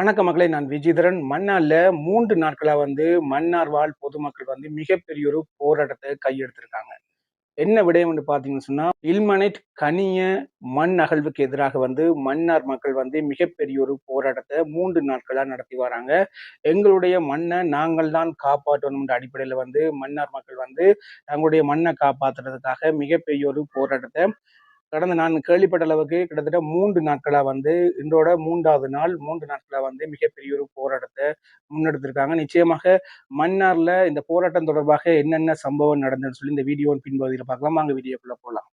வணக்க மக்களை நான் விஜயதரன் மன்னார்ல மூன்று நாட்களா வந்து மன்னார் வாழ் பொதுமக்கள் வந்து மிகப்பெரிய ஒரு போராட்டத்தை கையெடுத்திருக்காங்க. என்ன விடயம் என்று பார்த்தீங்கன்னு சொன்னா இல்மனைட் கனிய மண் அகழ்வுக்கு எதிராக வந்து மன்னார் மக்கள் வந்து மிகப்பெரிய ஒரு போராட்டத்தை மூன்று நாட்களா நடத்தி வராங்க. எங்களுடைய மண்ணை நாங்கள் தான் காப்பாற்றணும் என்ற அடிப்படையில வந்து மன்னார் மக்கள் வந்து தங்களுடைய மண்ணை காப்பாற்றுறதுக்காக மிகப்பெரிய ஒரு போராட்டத்தை கடந்த நான் கேள்விப்பட்ட அளவுக்கு கிட்டத்தட்ட மூன்று நாட்களா வந்து இன்றோட மூன்றாவது நாள் மூன்று நாட்களா வந்து மிகப்பெரிய ஒரு போராட்டத்தை முன்னெடுத்திருக்காங்க. நிச்சயமாக மன்னார்ல இந்த போராட்டம் தொடர்பாக என்னென்ன சம்பவம் நடந்ததுன்னு சொல்லி இந்த வீடியோவின் பின்பகுதியில் பார்க்கலாம். அங்கே வீடியோக்குள்ள போகலாம்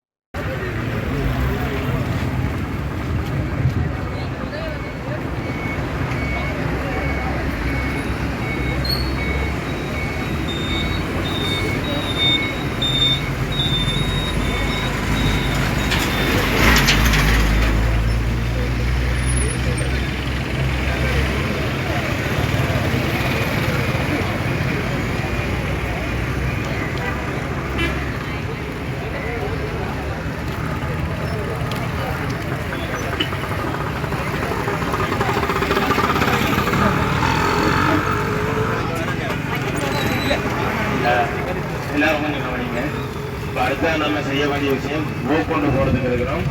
அடுத்த நம்ம செய்ய வேண்டிய விஷயம் மூவ் கொண்டு போகிறதுக்கு இருக்கிறோம்.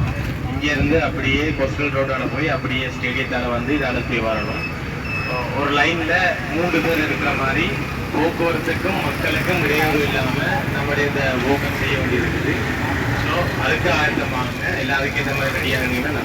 இங்கேருந்து அப்படியே கொஸ்டல் ரோட்டால போய் அப்படியே ஸ்டேடியத்தால் வந்து இதை அனுப்பி வரணும் ஒரு லைனில் மூன்று பேர் இருக்கிற மாதிரி போக்குவரத்துக்கும் மக்களுக்கும் இடையூறு இல்லாமல் நம்முடைய இந்த ஓக்கம் செய்ய வேண்டியிருக்குது. ஸோ அதுக்கு ஆயத்தமாகுங்க எல்லாருக்கும் இந்த மாதிரி ரெடியாக இருந்தீங்கன்னா